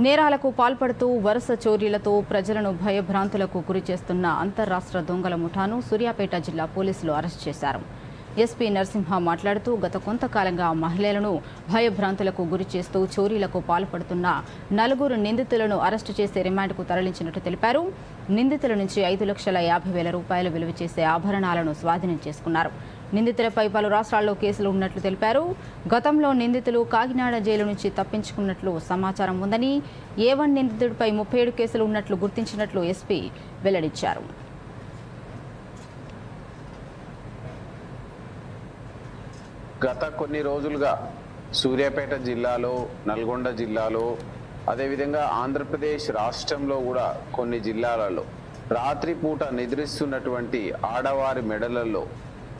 నేరాలకు పాల్పడుతూ వరుస చోరీలతో ప్రజలను భయభ్రాంతులకు గురి చేస్తున్న అంతర్రాష్ట్ర దొంగల ముఠాను సూర్యాపేట జిల్లా పోలీసులు అరెస్ట్ చేశారు. ఎస్పీ నరసింహ మాట్లాడుతూ గత కొంతకాలంగా మహిళలను భయభ్రాంతులకు గురి చేస్తూ చోరీలకు పాల్పడుతున్న నలుగురు నిందితులను అరెస్టు చేసి రిమాండ్కు తరలించినట్టు తెలిపారు. నిందితుల నుంచి ఐదు లక్షల యాభై వేల రూపాయలు విలువ చేసే ఆభరణాలను స్వాధీనం చేసుకున్నారు. నిందితులపై పలు రాష్ట్రాల్లో కేసులు ఉన్నట్లు తెలిపారు. గతంలో నిందితులు కాకినాడ జైలు నుంచి తప్పించుకున్నట్లు సమాచారం ఉందని ఏ వన్ నిందితుడిపై ముప్పై ఏడు కేసులు ఉన్నట్లు గుర్తించినట్లు ఎస్పీ వెల్లడించారు. గత కొన్ని రోజులుగా సూర్యాపేట జిల్లాలో నల్గొండ జిల్లాలో అదేవిధంగా ఆంధ్రప్రదేశ్ రాష్ట్రంలో కూడా కొన్ని జిల్లాలలో రాత్రిపూట నిద్రిస్తున్నటువంటి ఆడవారి మెడలలో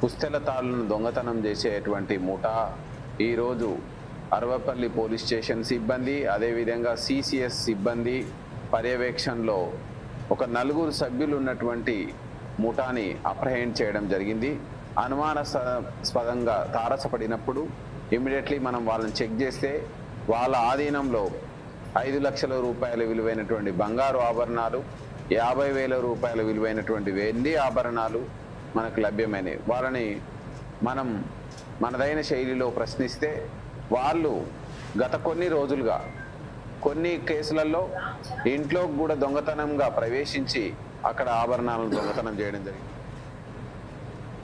పుస్తెల తాళ్ళను దొంగతనం చేసేటువంటి ముఠా ఈరోజు అరవపల్లి పోలీస్ స్టేషన్ సిబ్బంది అదేవిధంగా సిసిఎస్ సిబ్బంది పర్యవేక్షణలో ఒక నలుగురు సభ్యులు ఉన్నటువంటి ముఠాని అప్రహెండ్ చేయడం జరిగింది. అనుమానాస్పదంగా తారసపడినప్పుడు ఇమీడియట్లీ మనం వాళ్ళని చెక్ చేస్తే వాళ్ళ ఆధీనంలో ఐదు లక్షల రూపాయల విలువైనటువంటి బంగారు ఆభరణాలు యాభై వేల రూపాయల విలువైనటువంటి వెండి ఆభరణాలు మనకు లభ్యమైనవి. వాళ్ళని మనం మనదైన శైలిలో ప్రశ్నిస్తే వాళ్ళు గత కొన్ని రోజులుగా కొన్ని కేసులలో ఇంట్లో కూడా దొంగతనంగా ప్రవేశించి అక్కడ ఆభరణాలను దొంగతనం చేయడం జరిగింది.